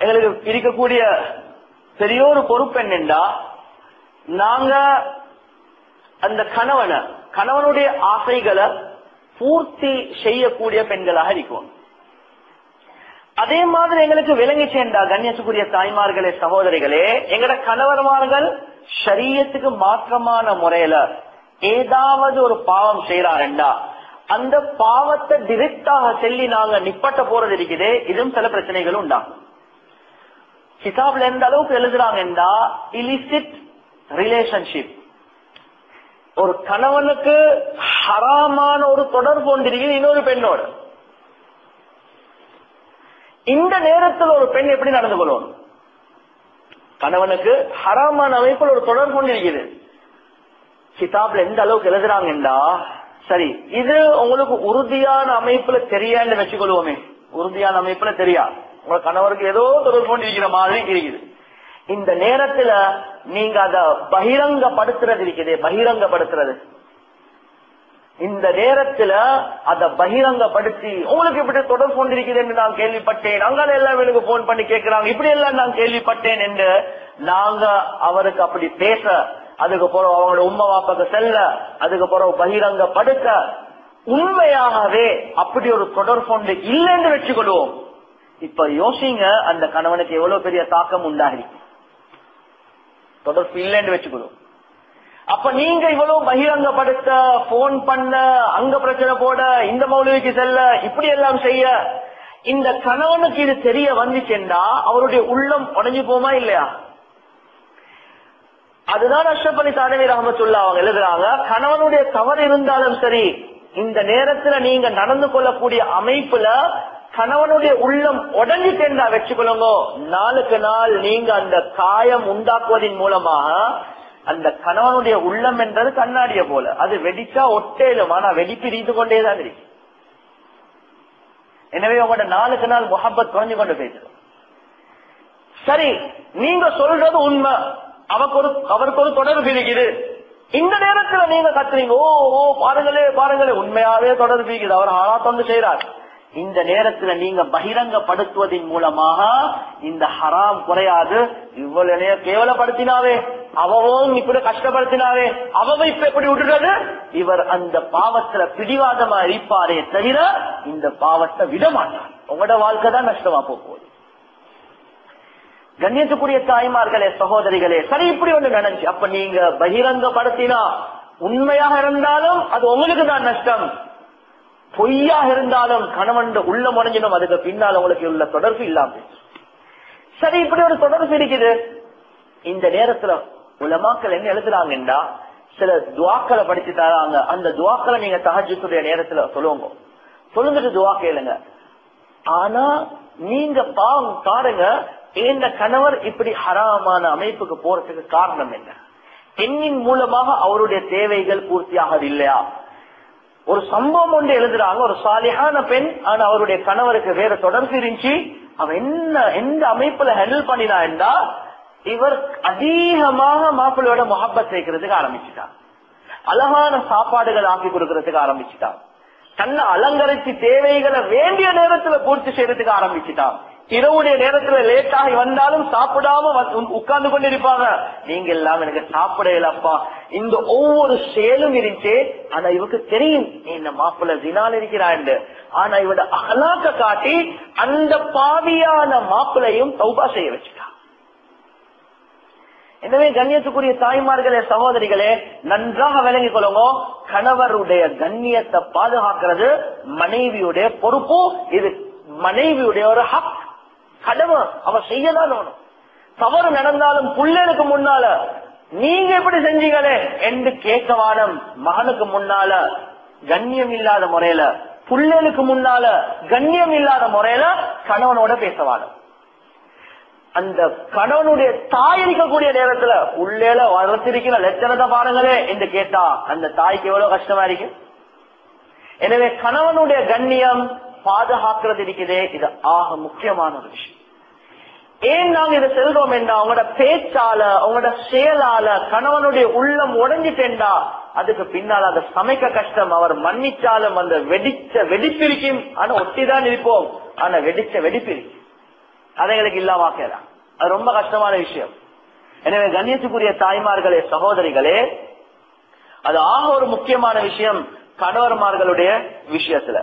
எங்களுக்கு இருக்கக்கூடிய பெரிய ஒரு பொறுப்பு என்னென்றா நாங்க அந்த கணவனை கணவனுடைய ஆசைகளை பூர்த்தி செய்யக்கூடிய பெண்களாக இருக்கோம். அதே மாதிரி எங்களுக்கு விளங்கி சேர்ந்தா கண்ணியத்துக்குரிய தாய்மார்களே சகோதரிகளே எங்கட கணவர்மார்கள் சரீரத்துக்கு மாற்றமான முறையில ஏதாவது ஒரு பாவம் செய்யறாருண்டா அந்த பாவத்தை டிரெக்டாக சொல்லி நாங்க நிப்பட்ட போறது இருக்குது இதுவும் சில பிரச்சனைகள் உண்டாகும் கிதாப்ல எந்த அளவுக்கு எழுதுறாங்கன்னா இலிசிட் ரிலேஷன்ஷிப் ஒரு கணவனுக்கு ஹராமான ஒரு தொடர்பு கொண்டிருக்கிறது இன்னொரு பெண்ணோடு. இந்த நேரத்தில் ஒரு பெண் எப்படி நடந்து கொள்வோம் கணவனுக்கு ஹராமான அமைப்பில் ஒரு தொடர்பு கொண்டிருக்கிறது. கிதாப்ல எந்த அளவுக்கு எழுதுறாங்கன்னா சரி இது உங்களுக்கு உறுதியான அமைப்புல தெரியான்னு வச்சுக்கொள்வோமே. உறுதியான அமைப்புல தெரியா உங்க கணவருக்கு ஏதோ தொடர்பு கொண்டிருக்கிற மாதிரி இருக்குது. இந்த நேரத்துல நீங்க அத பகிரங்கப்படுத்துறது இருக்குது பகிரங்கப்படுத்துறது. இந்த நேரத்துல அத பகிரங்கப்படுத்தி உங்களுக்கு இப்படி தொடர்பு கொண்டிருக்கிறது என்று நான் கேள்விப்பட்டேன். அங்கால எல்லாம் எனக்கு போன் பண்ணி கேட்கிறாங்க. இப்படி எல்லாம் நான் கேள்விப்பட்டேன் என்று நாங்க அவருக்கு அப்படி பேச அதுக்கு பிறகு அவங்களோட உண்மை வாப்பாக்கு செல்ல அதுக்கு பிறகு பகிரங்கப்படுத்த உண்மையாகவே அப்படி ஒரு தொடர்பு கொண்டு இல்லைன்னு வச்சுக்கொள்வோம். இப்ப யோசிங்க அந்த கணவனுக்கு எவ்வளவு பெரிய தாக்கம் உண்டாகிருக்கு. தொடர்பு இல்லைன்னு வச்சுக்கணும். அப்ப நீங்க இவ்வளவு பகிரங்கப்படுத்த போன் பண்ண அங்க பிரச்சனை போட இந்த மௌலவிக்கு செல்ல இப்படி எல்லாம் செய்ய இந்த கணவனுக்கு இது தெரிய வந்துச்சுன்னா அவருடைய உள்ளம் உடஞ்சு போமா இல்லையா? அதுதான் அஷ்ரப் அலி தானவி ரஹமத்துல்லா அவங்க எழுதுறாங்க கணவனுடைய தவறு இருந்தாலும் சரி இந்த நேரத்துல நீங்க நடந்து கொள்ளக்கூடிய அமைப்புல கணவனுடைய உள்ளம் உடஞ்சிட்டேன்டா வச்சுக்கொள்ளுங்க நாளுக்கு நாள் நீங்க அந்த காயம் உண்டாக்குவதன் மூலமாக அந்த கணவனுடைய உள்ளம் என்றது கண்ணாடிய போல. அது வெடிச்சா ஒட்டேலும் ஆனா வெடிப்பு ரீந்து கொண்டேதான் இருக்கு. எனவே உங்களோட நாளுக்கு நாள் முகப்பத் குறைஞ்சு கொண்டு பேசுறோம் சரி நீங்க சொல்றது உண்மை. அவருக்கு ஒரு அவருக்கு ஒரு தொடர்பு இருக்குது. இந்த நேரத்துல நீங்க கத்துறீங்க. ஓ ஓ பாருங்களே பாருங்களே. உண்மையாவே தொடர்பு இருக்குது. அவர் ஆனா தொண்டு செய்யறாரு இந்த நேரத்துல நீங்க பகிரங்கப்படுத்துவதன் மூலமாக இந்த ஹராம் குறையாது. இவ்வளவு நேரம் கேவலப்படுத்தினாவே அவவும் இப்படி கஷ்டப்படுத்தினாவே அவ இப்ப எப்படி விடுறது இவர் அந்த பாவத்துல பிடிவாதமா இருப்பாரே தவிர இந்த பாவத்தை விட மாட்டார். உங்களோட வாழ்க்கை தான் நஷ்டமா போகுது. கண்ணியத்துக்குரிய தாய்மார்களே சகோதரிகளே சரி இப்படி ஒண்ணு நினைச்சு. அப்ப நீங்க பகிரங்கப்படுத்தினா உண்மையாக இருந்தாலும் அது உங்களுக்கு தான் நஷ்டம். பொய்யாக இருந்தாலும் கணவன் உள்ள முடஞ்சிடும் அதுக்கு பின்னால் உங்களுக்கு உள்ள தொடர்பு இல்லாம சரி இப்படி ஒரு தொடர்பு இருக்குது. இந்த நேரத்துல உலமாக்கள் என்ன எழுதுறாங்கன்னா சில துவாக்களை படிச்சு தராங்க. அந்த துவாக்களை நீங்க தகஜத்துடைய நேரத்துல சொல்லுவோங்க சொல்லுங்கிட்டு துவா கேளுங்க. ஆனா நீங்க பாவம் பாருங்க. இந்த கணவர் இப்படி ஹராமான அமைப்புக்கு போறதுக்கு காரணம் என்ன? பெண்ணின் மூலமாக அவருடைய தேவைகள் பூர்த்தியாகது இல்லையா ஒரு சம்பவம் ஒன்று எழுதுறாங்க. ஒரு சாலியான பெண் ஆனா அவருடைய கணவருக்கு வேற தொடர்பு இருந்துச்சு. அவன் என்ன எந்த அமைப்புல ஹேண்டில் பண்ணினா என்றா இவர் அதிகமாக மாப்பிள்ளையோட முகப்பத் சேர்க்கிறதுக்கு ஆரம்பிச்சுட்டான் அழகான சாப்பாடுகள் ஆக்கி கொடுக்கறதுக்கு ஆரம்பிச்சுட்டான் தன்னை அலங்கரிச்சு தேவைகளை வேண்டிய நேரத்துல பூர்த்தி செய்யறதுக்கு ஆரம்பிச்சுட்டான் இரவுடைய நேரத்துல லேட் ஆகி வந்தாலும் சாப்பிடாம உட்கார்ந்து கொண்டிருப்பாங்க. நீங்க எல்லாம் எனக்கு சாப்பிடலப்பா இந்த ஒவ்வொரு செயலும் இருந்துச்சு ஆனா இவருக்கு தெரியும் இந்த மாப்பிள்ள தினால் இருக்கிறாண்டு ஆனா இவட அகலாக்க காட்டி அந்த பாவியான மாப்பிளையும் சௌபா செய்ய வச்சுட்டா. எனவே கண்ணியத்துக்குரிய தாய்மார்களே சகோதரிகளே நன்றாக விளங்கிக் கொள்ளுங்க. கணவருடைய கண்ணியத்தை பாதுகாக்கிறது மனைவியுடைய பொறுப்பு இது மனைவியுடைய ஒரு ஹக். கடமை அவ செய்யதான் வேணும். தவறு நடந்தாலும் பிள்ளைகளுக்கு முன்னால நீங்க எப்படி செஞ்சீங்களே என்று கேட்கவானம் மகனுக்கு முன்னால கண்ணியம் இல்லாத முறையில புள்ளனுக்கு முன்னால கண்ணியம் இல்லாத முறையில கணவனோட பேசவானம் அந்த கணவனுடைய தாய் இருக்கக்கூடிய நேரத்துல உள்ளேல வளர்த்திருக்கிற லட்சணத்தை பாருங்களே என்று கேட்டா அந்த தாய்க்கு எவ்வளவு கஷ்டமா இருக்கு? எனவே கணவனுடைய கண்ணியம் பாதுகாக்கிறது இருக்குதே இது ஆக முக்கியமான ஒரு விஷயம். ஏன் நாங்க இதை செல்றோம் என்றா அவங்களோட பேச்சால அவங்களோட செயலால கணவனுடைய உள்ளம் உடஞ்சிட்டேன்டா அதுக்கு பின்னால் அதை சமைக்க கஷ்டம் அவர் மன்னிச்சாலும் அந்த வெடிச்ச வெடிப்பிருக்கும். ஆனா ஒட்டிதான் இருப்போம். ஆனா வெடிச்ச வெடிப்பிரிக்கும். அதை எங்களுக்கு இல்லாமக்கலாம் அது ரொம்ப கஷ்டமான விஷயம். எனவே கண்ணியத்துக்குரிய தாய்மார்களே சகோதரிகளே அது ஆக ஒரு முக்கியமான விஷயம் கணவர்மார்களுடைய விஷயத்துல.